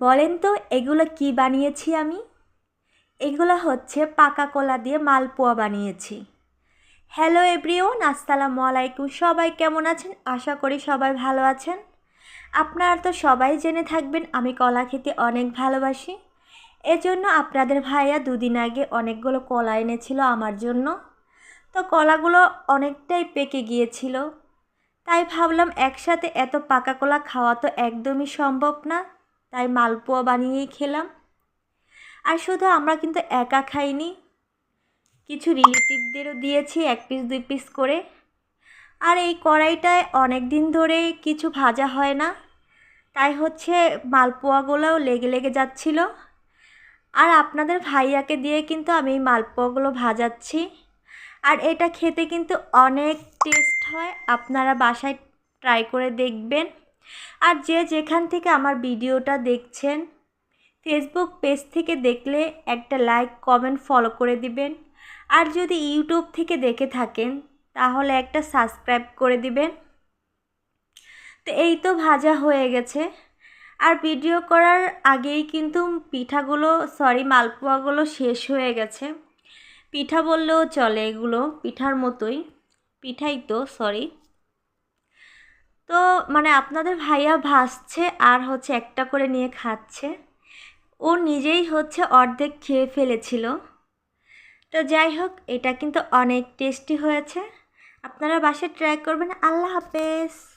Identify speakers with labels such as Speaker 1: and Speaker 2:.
Speaker 1: বলেন তো, এগুলো কি বানিয়েছি আমি? এগুলো হচ্ছে পাকা কলা দিয়ে মালপোয়া বানিয়েছি। হ্যালো এভরিওন আসসালামু আলাইকুম। সবাই কেমন আছেন? আশা করি সবাই ভালো আছেন। আপনারা তো সবাই জেনে থাকবেন, আমি কলা খেতে অনেক ভালোবাসি। এজন্য আপনাদের ভাইয়া দুদিন আগে অনেকগুলো কলা এনেছিল আমার জন্য। তো কলাগুলো অনেকটাই পেকে গিয়েছিল। তাই ভাবলাম একসাথে এত পাকা কলা খাওয়া তো একদমই সম্ভব না। তাই মালপোয়া বানিয়েই খেলাম। আর শুধু আমরা কিন্তু একা খাইনি, কিছু রিলেটিভদেরও দিয়েছি এক পিস দুই পিস করে। আর এই কড়াইটায় অনেক দিন ধরে কিছু ভাজা হয় না, তাই হচ্ছে মালপোয়াগুলোও লেগে লেগে যাচ্ছিল। আর আপনাদের ভাইয়াকে দিয়ে কিন্তু আমি এই মালপোয়াগুলো ভাজাচ্ছি। আর এটা খেতে কিন্তু অনেক টেস্ট হয়, আপনারা বাসায় ট্রাই করে দেখবেন। আর যে যেখান থেকে আমার ভিডিওটা দেখছেন ফেসবুক পেজ থেকে দেখলে একটা লাইক কমেন্ট ফলো করে দিবেন। আর যদি ইউটিউব থেকে দেখে থাকেন, তাহলে একটা সাবস্ক্রাইব করে দিবেন। তো এই তো ভাজা হয়ে গেছে। আর ভিডিও করার আগেই কিন্তু পিঠাগুলো সরি মালপোয়াগুলো শেষ হয়ে গেছে। পিঠা বললেও চলে এগুলো, পিঠার মতোই। পিঠাই তো সরি তো মানে আপনাদের ভাইয়া ভাসছে আর হচ্ছে একটা করে নিয়ে খাচ্ছে। ও নিজেই হচ্ছে অর্ধেক খেয়ে ফেলেছিল। তো যাই হোক, এটা কিন্তু অনেক টেস্টি হয়েছে। আপনারা বাসায় ট্রাই করবেন। আল্লাহ হাফেজ।